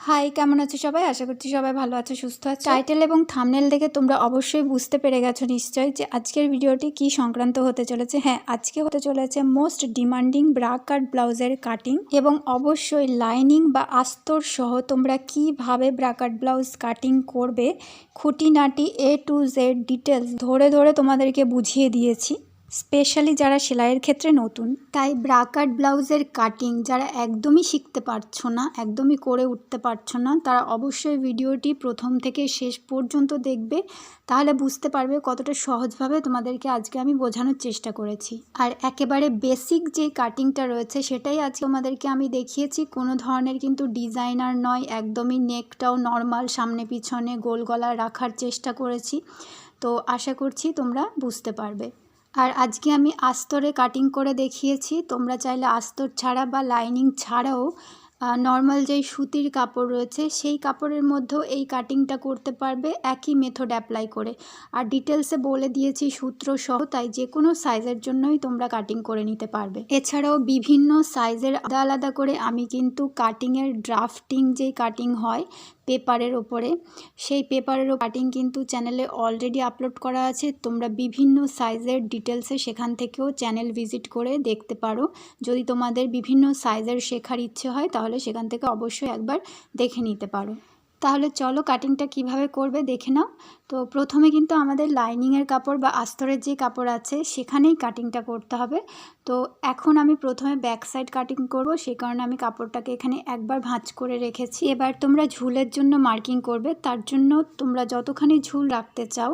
High কেমন আছো সবাই? আশা করছি সবাই ভালো আছো সুস্থ আছো। টাইটেল এবং থামনেল দেখে তোমরা অবশ্যই বুঝতে পেরে গেছো নিশ্চয়ই যে আজকের ভিডিওটি কি সংক্রান্ত হতে চলেছে। হ্যাঁ আজকে হতে চলেছে মোস্ট ডিমান্ডিং ব্রা কাট ব্লাউজের কাটিং এবং অবশ্যই লাইনিং বা আস্তর সহ তোমরা কীভাবে ব্রা কাট ব্লাউজ কাটিং করবে খুঁটিনাটি এ টু জেড ডিটেলস ধরে ধরে তোমাদেরকে বুঝিয়ে দিয়েছি। স্পেশালি যারা সেলাইয়ের ক্ষেত্রে নতুন। তাই ব্রাকাট ব্লাউজের কাটিং যারা একদমই শিখতে পারছ না, একদমই করে উঠতে পারছ না, তারা অবশ্যই ভিডিওটি প্রথম থেকে শেষ পর্যন্ত দেখবে, তাহলে বুঝতে পারবে কতটা সহজভাবে তোমাদেরকে আজকে আমি বোঝানোর চেষ্টা করেছি। আর একেবারে বেসিক যে কাটিংটা রয়েছে, সেটাই আজকে তোমাদেরকে আমি দেখিয়েছি। কোনো ধরনের কিন্তু ডিজাইনার নয়, একদমই নেকটাও নর্মাল সামনে পিছনে গোল গলা রাখার চেষ্টা করেছি। তো আশা করছি তোমরা বুঝতে পারবে। আর আজকে আমি আস্তরে কাটিং করে দেখিয়েছি। তোমরা চাইলে আস্তর ছাড়া বা লাইনিং ছাড়াও নর্মাল যেই সুতির কাপড় রয়েছে, সেই কাপড়ের মধ্যেও এই কাটিংটা করতে পারবে। একই মেথড অ্যাপ্লাই করে। আর ডিটেলসে বলে দিয়েছি সূত্র সহ, তাই যে কোনো সাইজের জন্যই তোমরা কাটিং করে নিতে পারবে। এছাড়াও বিভিন্ন সাইজের আলাদা আলাদা করে আমি কিন্তু কাটিংয়ের ড্রাফটিং যেই কাটিং হয় পেপারের ওপরে। সেই পেপারেরও কাটিং কিন্তু চ্যানেলে অলরেডি আপলোড করা আছে। তোমরা বিভিন্ন সাইজের ডিটেলসে সেখান থেকেও চ্যানেল ভিজিট করে দেখতে পারো। যদি তোমাদের বিভিন্ন সাইজের শেখার ইচ্ছে হয়, তাহলে সেখান থেকে অবশ্যই একবার দেখে নিতে পারো। তাহলে চলো কাটিংটা কীভাবে করবে দেখে নাও। তো প্রথমে কিন্তু আমাদের লাইনিংয়ের কাপড় বা আস্তরের যে কাপড় আছে, সেখানেই কাটিংটা করতে হবে। তো এখন আমি প্রথমে ব্যাক সাইড কাটিং করব সেই কারণে আমি কাপড়টাকে এখানে একবার ভাঁজ করে রেখেছি। এবার তোমরা ঝুলের জন্য মার্কিং করবে, তার জন্য তোমরা যতখানি ঝুল রাখতে চাও,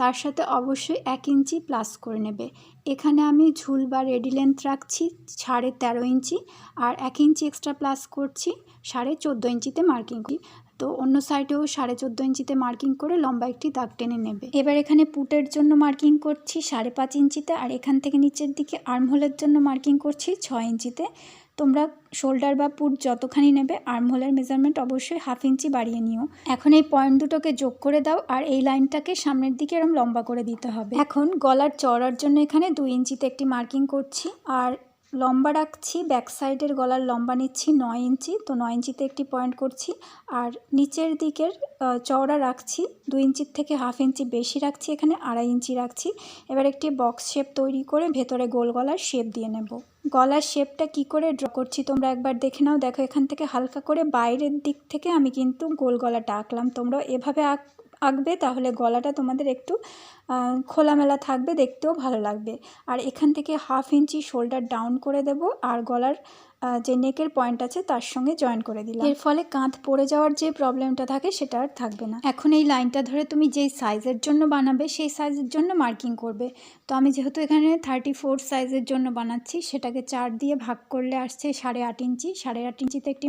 তার সাথে অবশ্যই এক ইঞ্চি প্লাস করে নেবে। এখানে আমি ঝুল বা রেডি লেন্থ রাখছি, সাড়ে তেরো ইঞ্চি, আর এক ইঞ্চি এক্সট্রা প্লাস করছি, সাড়ে চোদ্দ ইঞ্চিতে মার্কিং করি। তো অন্য সাইডেও সাড়ে চোদ্দ ইঞ্চিতে মার্কিং করে লম্বা একটি দাগ টেনে নেবে। এবার এখানে পুটের জন্য মার্কিং করছি সাড়ে পাঁচ ইঞ্চিতে আর এখান থেকে নিচের দিকে আর্মহোলের জন্য মার্কিং করছি ছয় ইঞ্চিতে। তোমরা শোল্ডার বা পুট যতখানি নেবে আর্মহোলের মেজারমেন্ট অবশ্যই হাফ ইঞ্চি বাড়িয়ে নিও। এখন এই পয়েন্ট দুটোকে যোগ করে দাও আর এই লাইনটাকে সামনের দিকে এরম লম্বা করে দিতে হবে। এখন গলার চড়ার জন্য এখানে দুই ইঞ্চিতে একটি মার্কিং করছি আর লম্বা রাখছি ব্যাক সাইডের গলার লম্বা নিচ্ছি নয় ইঞ্চি, তো নয় ইঞ্চিতে একটি পয়েন্ট করছি। আর নিচের দিকের চওড়া রাখছি, দুই ইঞ্চির থেকে হাফ ইঞ্চি বেশি রাখছি, এখানে আড়াই ইঞ্চি রাখছি। এবার একটি বক্স শেপ তৈরি করে ভেতরে গোল গলার শেপ দিয়ে নেব। গলার শেপটা কি করে ড্র করছি তোমরা একবার দেখে নাও। দেখো এখান থেকে হালকা করে বাইরের দিক থেকে আমি কিন্তু গোল গলাটা আঁকলাম তোমরা এভাবে আঁক আঁকবে, তাহলে গলাটা তোমাদের একটু খোলামেলা থাকবে, দেখতেও ভালো লাগবে। আর এখান থেকে হাফ ইঞ্চি শোল্ডার ডাউন করে দেব, আর গলার যে নেকের পয়েন্ট আছে, তার সঙ্গে জয়েন করে দিলাম। এর ফলে কাঁধ পড়ে যাওয়ার যে প্রবলেমটা থাকে, সেটা আর থাকবে না। এখন এই লাইনটা ধরে তুমি যেই সাইজের জন্য বানাবে, সেই সাইজের জন্য মার্কিং করবে। তো আমি যেহেতু এখানে থার্টি ফোর সাইজের জন্য বানাচ্ছি, সেটাকে চার দিয়ে ভাগ করলে আসছে সাড়ে আট ইঞ্চি। সাড়ে আট ইঞ্চিতে একটি,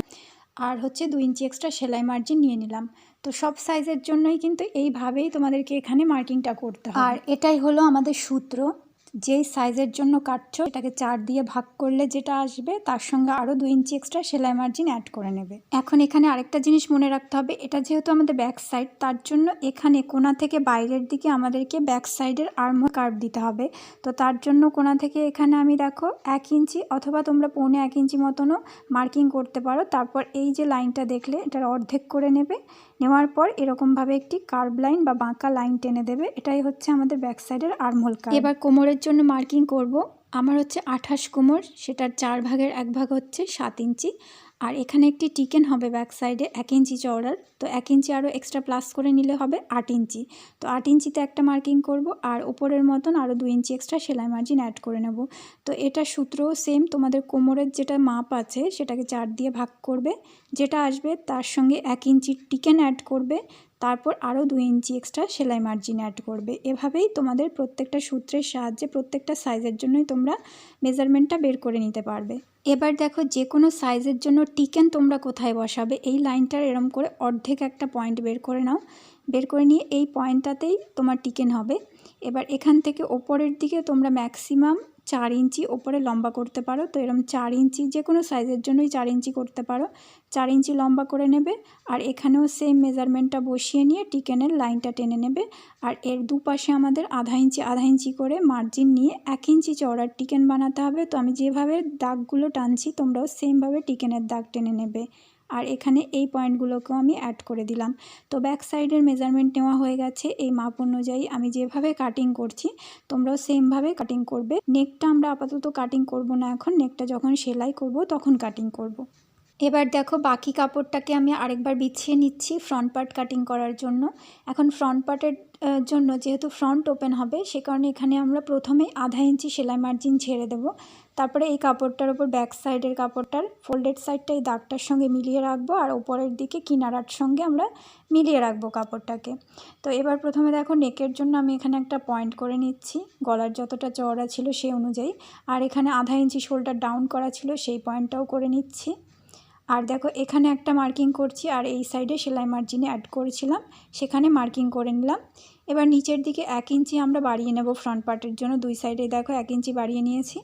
আর হচ্ছে দু ইঞ্চি এক্সট্রা সেলাই মার্জিন নিয়ে নিলাম। তো সব সাইজের জন্যই কিন্তু এইভাবেই তোমাদেরকে এখানে মার্কিংটা করতে হবে। আর এটাই হলো আমাদের সূত্র, যেই সাইজের জন্য কাটছো, এটাকে চার দিয়ে ভাগ করলে যেটা আসবে, তার সঙ্গে আরও দু ইঞ্চি এক্সট্রা সেলাই মার্জিন অ্যাড করে নেবে। এখন এখানে আরেকটা জিনিস মনে রাখতে হবে, এটা যেহেতু আমাদের ব্যাক সাইড তার জন্য এখানে কোনা থেকে বাইরের দিকে আমাদেরকে ব্যাক সাইডের আর্ম কার্ভ দিতে হবে। তো তার জন্য কোনা থেকে এখানে আমি দেখো এক ইঞ্চি অথবা তোমরা পৌনে এক ইঞ্চি মতনও মার্কিং করতে পারো। তারপর এই যে লাইনটা দেখলে, এটার অর্ধেক করে নেবে। নেওয়ার পর এরকমভাবে একটি কার্ভ লাইন বা বাঁকা লাইন টেনে দেবে। এটাই হচ্ছে আমাদের ব্যাক সাইডের আর্মহোল কার্ভ এবার কোমরের জন্য মার্কিং করব। আমার হচ্ছে আঠাশ কোমর, সেটার চার ভাগের এক ভাগ হচ্ছে সাত ইঞ্চি। আর এখানে একটি টিকেন হবে ব্যাক সাইডে এক ইঞ্চি চওড়ার। তো এক ইঞ্চি আরও এক্সট্রা প্লাস করে নিলে হবে আট ইঞ্চি। তো আট ইঞ্চিতে একটা মার্কিং করব আর ওপরের মতন আরও দু ইঞ্চি এক্সট্রা সেলাই মার্জিন অ্যাড করে নেব। তো এটা সূত্রও সেম তোমাদের কোমরের যেটা মাপ আছে সেটাকে চার দিয়ে ভাগ করবে। যেটা আসবে তার সঙ্গে এক ইঞ্চি টিকেন অ্যাড করবে। তারপর আরও দু ইঞ্চি এক্সট্রা সেলাই মার্জিন অ্যাড করবে। এভাবেই তোমাদের প্রত্যেকটা সূত্রের সাহায্যে প্রত্যেকটা সাইজের জন্যই তোমরা মেজারমেন্টটা বের করে নিতে পারবে। এবার দেখো যে কোনো সাইজের জন্য টিকেন তোমরা কোথায় বসাবে, এই লাইনটার এরম করে অর্ধেক একটা পয়েন্ট বের করে নাও। বের করে নিয়ে এই পয়েন্টটাতেই তোমার টিকেন হবে। এবার এখান থেকে ওপরের দিকে তোমরা ম্যাক্সিমাম চার ইঞ্চি ওপরে লম্বা করতে পারো। তো এরকম চার ইঞ্চি যে কোনো সাইজের জন্যই চার ইঞ্চি করতে পারো। চার ইঞ্চি লম্বা করে নেবে আর এখানেও সেম মেজারমেন্টটা বসিয়ে নিয়ে টিকেনের লাইনটা টেনে নেবে। আর এর দুপাশে আমাদের আধা ইঞ্চি আধা ইঞ্চি করে মার্জিন নিয়ে এক ইঞ্চি চওড়ার টিকেন বানাতে হবে। তো আমি যেভাবে দাগগুলো টানছি তোমরাও সেমভাবে টিকেনের দাগ টেনে নেবে। আর এখানে এই পয়েন্টগুলোকেও আমি অ্যাড করে দিলাম। তো ব্যাক সাইডের মেজারমেন্ট নেওয়া হয়ে গেছে। এই মাপ অনুযায়ী আমি যেভাবে কাটিং করছি, তোমরাও সেমভাবে কাটিং করবে। নেকটা আমরা আপাতত কাটিং করব না এখন। নেকটা যখন সেলাই করব, তখন কাটিং করব। এবার দেখো, বাকি কাপড়টাকে আমি আরেকবার বিছিয়ে নিচ্ছি ফ্রন্ট পার্ট কাটিং করার জন্য। এখন ফ্রন্ট পার্টের জন্য যেহেতু ফ্রন্ট ওপেন হবে, সে কারণে এখানে আমরা প্রথমে আধা ইঞ্চি সেলাই মার্জিন ছেড়ে দেব। তারপরে এই কাপড়টার ওপর ব্যাক সাইডের কাপড়টার ফোল্ডেড সাইডটা এই দাগটার সঙ্গে মিলিয়ে রাখব আর ওপরের দিকে কিনারার সঙ্গে আমরা মিলিয়ে রাখব কাপড়টাকে। তো এবার প্রথমে দেখো নেকের জন্য আমি এখানে একটা পয়েন্ট করে নিচ্ছি। গলার যতটা চওড়া ছিল সেই অনুযায়ী। আর এখানে আধা ইঞ্চি শোল্ডার ডাউন করা ছিল সেই পয়েন্টটাও করে নিচ্ছি। আর দেখো এখানে একটা মার্কিং করছি আর এই সাইডে সেলাই মার্জিনে অ্যাড করেছিলাম। সেখানে মার্কিং করে নিলাম। এবার নিচের দিকে এক ইঞ্চি আমরা বাড়িয়ে নেব ফ্রন্ট পার্টের জন্য। দুই সাইডে দেখো এক ইঞ্চি বাড়িয়ে নিয়েছি।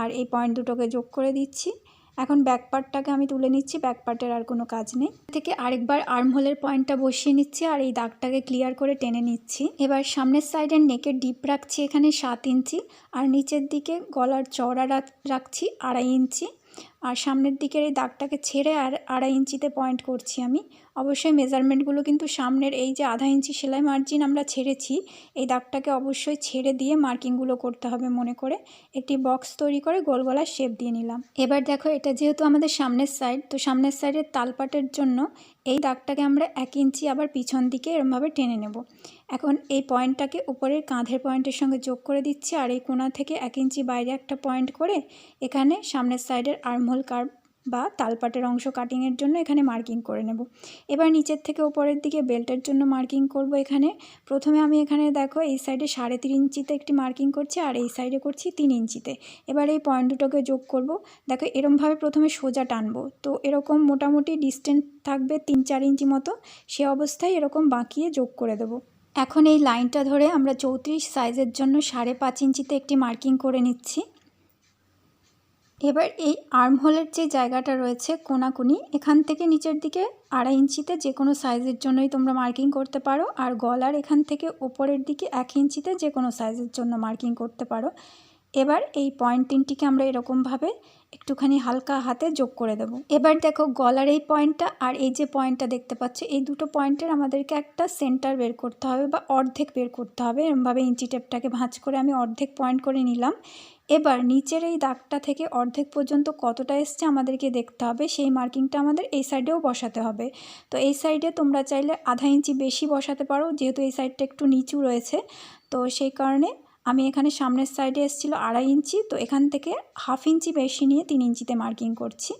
আর এই পয়েন্ট দুটোকে যোগ করে দিচ্ছি। এখন ব্যাক পার্টটাকে আমি তুলে নিচ্ছি ব্যাক পার্টের আর কোনো কাজ নেই। থেকে আরেকবার আর্মহোলের পয়েন্টটা বসিয়ে নিচ্ছি আর এই দাগটাকে ক্লিয়ার করে টেনে নিচ্ছি। এবার সামনের সাইডের নেকের ডিপ রাখছি এখানে সাত ইঞ্চি, আর নিচের দিকে গলার চওড়া রাখছি আড়াই ইঞ্চি। আর সামনের দিকের এই দাগটাকে ছেড়ে আর আড়াই ইঞ্চিতে পয়েন্ট করছি আমি। অবশ্যই মেজারমেন্টগুলো কিন্তু সামনের এই যে আধা ইঞ্চি সেলাই মার্জিন আমরা ছেড়েছি, এই দাগটাকে অবশ্যই ছেড়ে দিয়ে মার্কিংগুলো করতে হবে মনে করে। একটি বক্স তৈরি করে গোল গলার শেপ দিয়ে নিলাম। এবার দেখো এটা যেহেতু আমাদের সামনের সাইড তো সামনের সাইডের তালপাটের জন্য এই দাগটাকে আমরা এক ইঞ্চি আবার পিছন দিকে এরমভাবে টেনে নেব। এখন এই পয়েন্টটাকে উপরের কাঁধের পয়েন্টের সঙ্গে যোগ করে দিচ্ছি আর এই কোনা থেকে এক ইঞ্চি বাইরে একটা পয়েন্ট করে এখানে সামনের সাইডের আর্মহোল কার্ভ বা তালপাটের অংশ কাটিংয়ের জন্য এখানে মার্কিং করে নেব। এবার নিচের থেকে ওপরের দিকে বেল্টের জন্য মার্কিং করব এখানে। প্রথমে আমি এখানে দেখো এই সাইডে সাড়ে তিন ইঞ্চিতে একটি মার্কিং করছি আর এই সাইডে করছি তিন ইঞ্চিতে। এবার এই পয়েন্ট দুটোকে যোগ করব। দেখো এরমভাবে প্রথমে সোজা টানবো। তো এরকম মোটামুটি ডিস্টেন্স থাকবে তিন চার ইঞ্চি মতো। সে অবস্থায় এরকম বাঁকিয়ে যোগ করে দেবো। এখন এই লাইনটা ধরে আমরা চৌত্রিশ সাইজের জন্য সাড়ে পাঁচ ইঞ্চিতে একটি মার্কিং করে নিচ্ছি। এবার এই আর্মহোলের যে জায়গাটা রয়েছে কোনাকুনি, এখান থেকে নিচের দিকে আড়াই ইঞ্চিতে যে কোনো সাইজের জন্যই তোমরা মার্কিং করতে পারো, আর গলার এখান থেকে ওপরের দিকে এক ইঞ্চিতে যে কোনো সাইজের জন্য মার্কিং করতে পারো। এবার এই পয়েন্ট তিনটিকে আমরা এরকমভাবে একটুখানি হালকা হাতে যোগ করে দেব। এবার দেখো গলার এই পয়েন্টটা আর এই যে পয়েন্টটা দেখতে পাচ্ছ, এই দুটো পয়েন্টের আমাদেরকে একটা সেন্টার বের করতে হবে বা অর্ধেক বের করতে হবে। এরমভাবে ইঞ্চি টেপটাকে ভাঁজ করে আমি অর্ধেক পয়েন্ট করে নিলাম। এবার নিচের এই দাগটা থেকে অর্ধেক পর্যন্ত কতটা এসছে আমাদেরকে দেখতে হবে, সেই মার্কিংটা আমাদের এই সাইডেও বসাতে হবে। তো এই সাইডে তোমরা চাইলে আধা ইঞ্চি বেশি বসাতে পারো, যেহেতু এই সাইডটা একটু নিচু রয়েছে। তো সেই কারণে আমি এখানে সামনের সাইডে এসেছিল আড়াই ইঞ্চি, তো এখান থেকে হাফ ইঞ্চি বেশি নিয়ে তিন ইঞ্চিতে মার্কিং করছি।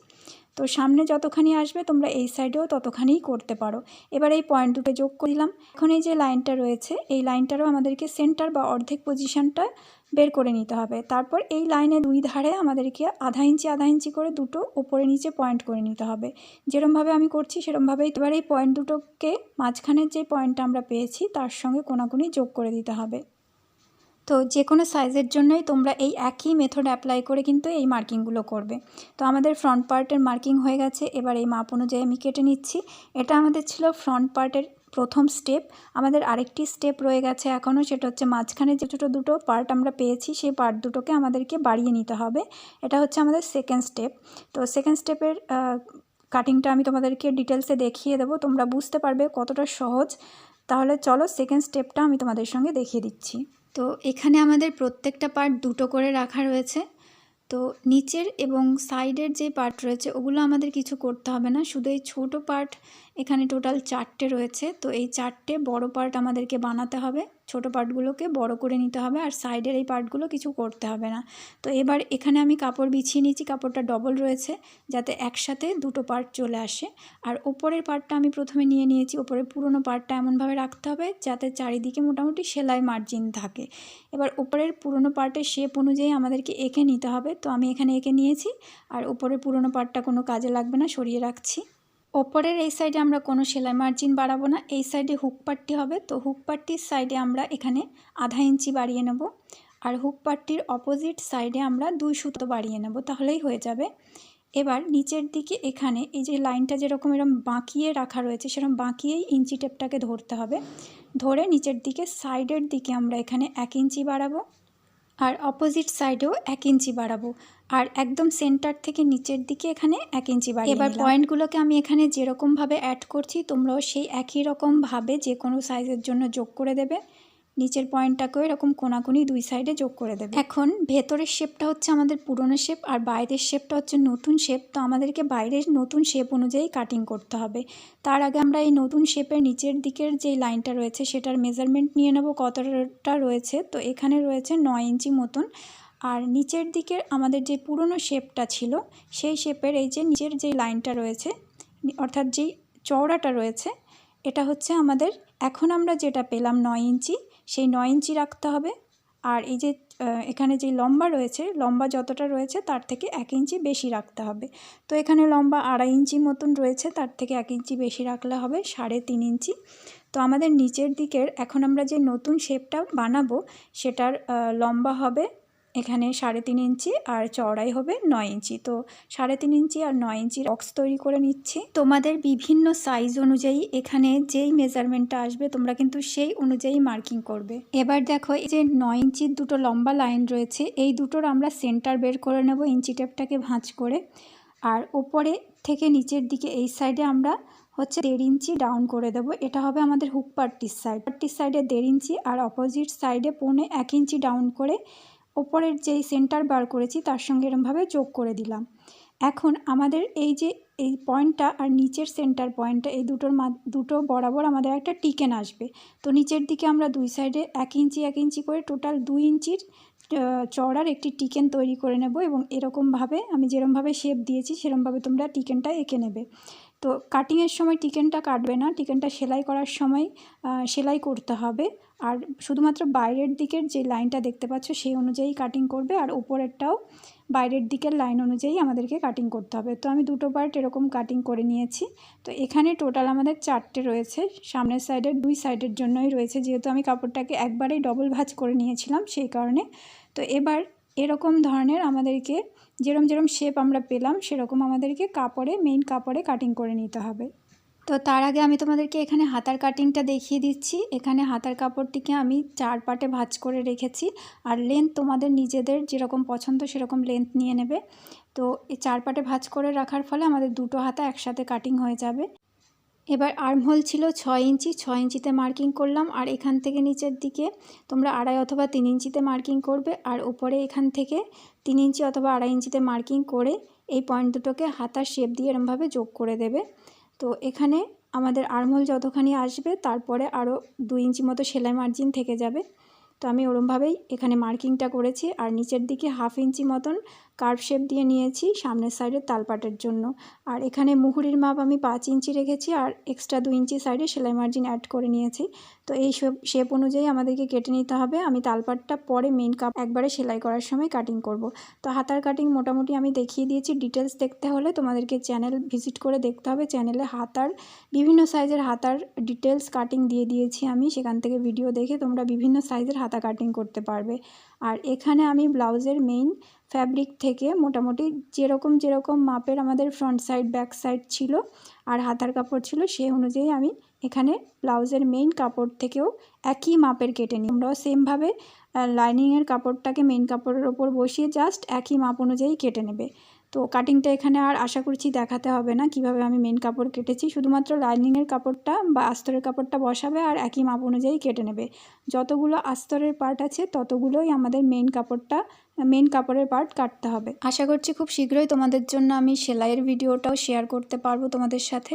তো সামনে যতখানি আসবে তোমরা এই সাইডেও ততখানিই করতে পারো। এবার এই পয়েন্ট দুটো যোগ করলাম এখন এই যে লাইনটা রয়েছে, এই লাইনটারও আমাদেরকে সেন্টার বা অর্ধেক পজিশানটা বের করে নিতে হবে। তারপর এই লাইনে দুই ধারে আমাদেরকে আধা ইঞ্চি আধা ইঞ্চি করে দুটো উপরে নিচে পয়েন্ট করে নিতে হবে। যেরমভাবে আমি করছি সেরমভাবেই এবার এই পয়েন্ট দুটোকে মাঝখানের যে পয়েন্টটা আমরা পেয়েছি, তার সঙ্গে কোনাকুনি যোগ করে দিতে হবে। তো যে কোনো সাইজের জন্যই তোমরা এই একই মেথড অ্যাপ্লাই করে কিন্তু এই মার্কিংগুলো করবে। তো আমাদের ফ্রন্ট পার্টের মার্কিং হয়ে গেছে, এবার এই মাপ অনুযায়ী আমি কেটে নিচ্ছি। এটা আমাদের ছিল ফ্রন্ট পার্টের প্রথম স্টেপ আমাদের আরেকটি স্টেপ রয়ে গেছে এখনও, সেটা হচ্ছে মাঝখানে যে ছোটো দুটো পার্ট আমরা পেয়েছি, সেই পার্ট দুটোকে আমাদেরকে বাড়িয়ে নিতে হবে। এটা হচ্ছে আমাদের সেকেন্ড স্টেপ তো সেকেন্ড স্টেপের কাটিংটা আমি তোমাদেরকে ডিটেলসে দেখিয়ে দেবো। তোমরা বুঝতে পারবে কতটা সহজ। তাহলে চলো সেকেন্ড স্টেপটা আমি তোমাদের সঙ্গে দেখিয়ে দিচ্ছি। তো এখানে আমাদের প্রত্যেকটা পার্ট দুটো করে রাখা রয়েছে। তো নিচের এবং সাইডের যে পার্ট রয়েছে, ওগুলো আমাদের কিছু করতে হবে না। শুধু এই ছোটো পার্ট এখানে টোটাল চারটে রয়েছে। তো এই চারটে বড় পার্ট আমাদেরকে বানাতে হবে। ছোট পার্টগুলোকে বড় করে নিতে হবে আর সাইডের এই পার্টগুলো কিছু করতে হবে না। তো এবার এখানে আমি কাপড় বিছিয়ে নিয়েছি, কাপড়টা ডবল রয়েছে, যাতে একসাথে দুটো পার্ট চলে আসে। আর ওপরের পার্টটা আমি প্রথমে নিয়ে নিয়েছি ওপরের পুরনো পার্টটা এমনভাবে রাখতে হবে, যাতে চারিদিকে মোটামুটি সেলাই মার্জিন থাকে। এবার ওপরের পুরনো পার্টের শেপ অনুযায়ী আমাদেরকে এঁকে নিতে হবে। তো আমি এখানে এঁকে নিয়েছি, আর ওপরের পুরনো পার্টটা কোনো কাজে লাগবে না, সরিয়ে রাখছি। ওপরের এই সাইডে আমরা কোনো সেলাই মার্জিন বাড়াবো না। এই সাইডে হুক পাট্টি হবে। তো হুক পাট্টির সাইডে আমরা এখানে আধা ইঞ্চি বাড়িয়ে নেব। আর হুক পাট্টির অপোজিট সাইডে আমরা দুই সুতো বাড়িয়ে নেব। তাহলেই হয়ে যাবে। এবার নিচের দিকে এখানে এই যে লাইনটা যেরকম এরকম বাঁকিয়ে রাখা রয়েছে সেরকম বাঁকিয়েই ইঞ্চি টেপটাকে ধরতে হবে। ধরে নিচের দিকে সাইডের দিকে আমরা এখানে এক ইঞ্চি বাড়াবো। আর অপোজিট সাইডেও এক ইঞ্চি বাড়াবো। আর একদম সেন্টার থেকে নিচের দিকে এখানে এক ইঞ্চি বাড়িয়ে এবার পয়েন্টগুলোকে আমি এখানে যেরকমভাবে অ্যাড করছি তোমরাও সেই একই রকমভাবে যে কোনো সাইজের জন্য যোগ করে দেবে। নিচের পয়েন্টটাকেও এরকম কোনাকুনি দুই সাইডে যোগ করে দেবে। এখন ভেতরের শেপটা হচ্ছে আমাদের পুরনো শেপ আর বাইরের শেপটা হচ্ছে নতুন শেপ তো আমাদেরকে বাইরের নতুন শেপ অনুযায়ী কাটিং করতে হবে। তার আগে আমরা এই নতুন শেপের নিচের দিকের যে লাইনটা রয়েছে, সেটার মেজারমেন্ট নিয়ে নেব, কতটা রয়েছে। তো এখানে রয়েছে নয় ইঞ্চি মতন। আর নিচের দিকের আমাদের যে পুরনো শেপটা ছিল, সেই শেপের এই যে নিচের যে লাইনটা রয়েছে, অর্থাৎ যেই চওড়াটা রয়েছে, এটা হচ্ছে আমাদের, এখন আমরা যেটা পেলাম নয় ইঞ্চি সেই নয় ইঞ্চি রাখতে হবে। আর এই যে এখানে যে লম্বা রয়েছে, লম্বা যতটা রয়েছে তার থেকে এক ইঞ্চি বেশি রাখতে হবে। তো এখানে লম্বা আড়াই ইঞ্চি মতন রয়েছে, তার থেকে এক ইঞ্চি বেশি রাখলে হবে সাড়ে তিন ইঞ্চি। তো আমাদের নিচের দিকের, এখন আমরা যে নতুন শেপটা বানাবো, সেটার লম্বা হবে এখানে সাড়ে তিন ইঞ্চি আর চওড়াই হবে নয় ইঞ্চি। তো সাড়ে তিন ইঞ্চি আর নয় ইঞ্চি বক্স তৈরি করে নিচ্ছি। তোমাদের বিভিন্ন সাইজ অনুযায়ী এখানে যেই মেজারমেন্টটা আসবে, তোমরা কিন্তু সেই অনুযায়ী মার্কিং করবে। এবার দেখো, এই যে নয় ইঞ্চির দুটো লম্বা লাইন রয়েছে, এই দুটোর আমরা সেন্টার বের করে নেব ইঞ্চি টেপটাকে ভাঁজ করে। আর ওপরে থেকে নিচের দিকে এই সাইডে আমরা হচ্ছে দেড় ইঞ্চি ডাউন করে দেবো। এটা হবে আমাদের হুক পার্টির সাইড। পার্টির সাইডে দেড় ইঞ্চি আর অপোজিট সাইডে পৌনে এক ইঞ্চি ডাউন করে ওপরের যেই সেন্টার বার করেছি, তার সঙ্গে এরমভাবে যোগ করে দিলাম। এখন আমাদের এই যে, এই পয়েন্টটা আর নিচের সেন্টার পয়েন্টটা এই দুটোর মা দুটো বরাবর আমাদের একটা টিকেন আসবে। তো নিচের দিকে আমরা দুই সাইডে এক ইঞ্চি এক ইঞ্চি করে টোটাল দুই ইঞ্চির চড়ার একটি টিকেন তৈরি করে নেব এবং এরকমভাবে, আমি যেরমভাবে শেপ দিয়েছি, সেরমভাবে তোমরা টিকেনটা এঁকে নেবে। তো কাটিংয়ের সময় টিকেনটা কাটবে না। টিকেনটা সেলাই করার সময় সেলাই করতে হবে। আর শুধুমাত্র বাইরের দিকের যে লাইনটা দেখতে পাচ্ছ, সেই অনুযায়ী কাটিং করবে। আর উপরেরটাও বাইরের দিকের লাইন অনুযায়ী আমাদেরকে কাটিং করতে হবে। তো আমি দুটো পার্ট এরকম কাটিং করে নিয়েছি। তো এখানে টোটাল আমাদের চারটে রয়েছে। সামনের সাইডের দুই সাইডের জন্যই রয়েছে। যেহেতু আমি কাপড়টাকে একবারেই ডবল ভাজ করে নিয়েছিলাম, সেই কারণে। তো এবার এরকম ধরনের আমাদেরকে যেরম যেরম শেপ আমরা পেলাম, সেরকম আমাদেরকে কাপড়ে মেইন কাপড়ে কাটিং করে নিতে হবে। তো তার আগে আমি তোমাদেরকে এখানে হাতার কাটিংটা দেখিয়ে দিচ্ছি। এখানে হাতার কাপড়টিকে আমি চার পাটে ভাঁজ করে রেখেছি। আর লেন্থ তোমাদের নিজেদের যেরকম পছন্দ, সেরকম লেন্থ নিয়ে নেবে। তো এই চার পাটে ভাঁজ করে রাখার ফলে আমাদের দুটো হাতা একসাথে কাটিং হয়ে যাবে। এবার আর্মহোল ছিল ছয় ইঞ্চি, ছয় ইঞ্চিতে মার্কিং করলাম। আর এখান থেকে নিচের দিকে তোমরা আড়াই অথবা তিন ইঞ্চিতে মার্কিং করবে। আর উপরে এখান থেকে তিন ইঞ্চি অথবা আড়াই ইঞ্চিতে মার্কিং করে এই পয়েন্ট দুটোকে হাতার শেপ দিয়ে এরমভাবে যোগ করে দেবে। তো এখানে আমাদের আর্মহোল যতখানি আসবে, তারপরে আরও দুই ইঞ্চি মতো সেলাই মার্জিন থেকে যাবে। তো আমি ওরমভাবেই এখানে মার্কিংটা করেছি। আর নিচের দিকে হাফ ইঞ্চি মতন কার্ভ শেপ দিয়ে নিয়েছি সামনের সাইডের তালপাটের জন্য। আর এখানে মুহুরির মাপ আমি পাঁচ ইঞ্চি রেখেছি আর এক্সট্রা দু ইঞ্চি সাইডে সেলাই মার্জিন অ্যাড করে নিয়েছি। তো এই শেপ অনুযায়ী আমাদেরকে কেটে নিতে হবে। আমি তালপাটটা পরে মেন কাপ একবারে সেলাই করার সময় কাটিং করব। তো হাতার কাটিং মোটামুটি আমি দেখিয়ে দিয়েছি। ডিটেলস দেখতে হলে তোমাদেরকে চ্যানেল ভিজিট করে দেখতে হবে। চ্যানেলে হাতার, বিভিন্ন সাইজের হাতার ডিটেলস কাটিং দিয়ে দিয়েছি আমি। সেখান থেকে ভিডিও দেখে তোমরা বিভিন্ন সাইজের হাতা কাটিং করতে পারবে। আর এখানে আমি ব্লাউজের মেইন ফ্যাব্রিক থেকে মোটামুটি যেরকম যেরকম মাপের আমাদের ফ্রন্ট সাইড ব্যাক সাইড ছিল আর হাতার কাপড় ছিল সেই অনুযায়ী আমি এখানে ব্লাউজের মেইন কাপড় থেকেও একই মাপের কেটে নিই। আমরাও সেমভাবে লাইনিংয়ের কাপড়টাকে মেইন কাপড়ের ওপর বসিয়ে জাস্ট একই মাপ অনুযায়ী কেটে নেবে। তো কাটিংটা এখানে আর আশা করছি দেখাতে হবে না, কীভাবে আমি মেন কাপড় কেটেছি। শুধুমাত্র লাইনিংয়ের কাপড়টা বা আস্তরের কাপড়টা বসাবে আর একই মাপ অনুযায়ী কেটে নেবে। যতগুলো আস্তরের পার্ট আছে, ততগুলোই আমাদের মেন কাপড়টা মেন কাপড়ের পার্ট কাটতে হবে। আশা করছি খুব শীঘ্রই তোমাদের জন্য আমি সেলাইয়ের ভিডিওটাও শেয়ার করতে পারব তোমাদের সাথে।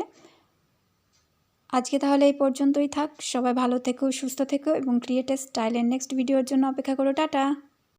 আজকে তাহলে এই পর্যন্তই থাক। সবাই ভালো থেকো, সুস্থ থেকো এবং ক্রিয়েটেস্ট স্টাইলের নেক্সট ভিডিওর জন্য অপেক্ষা করো। টাটা!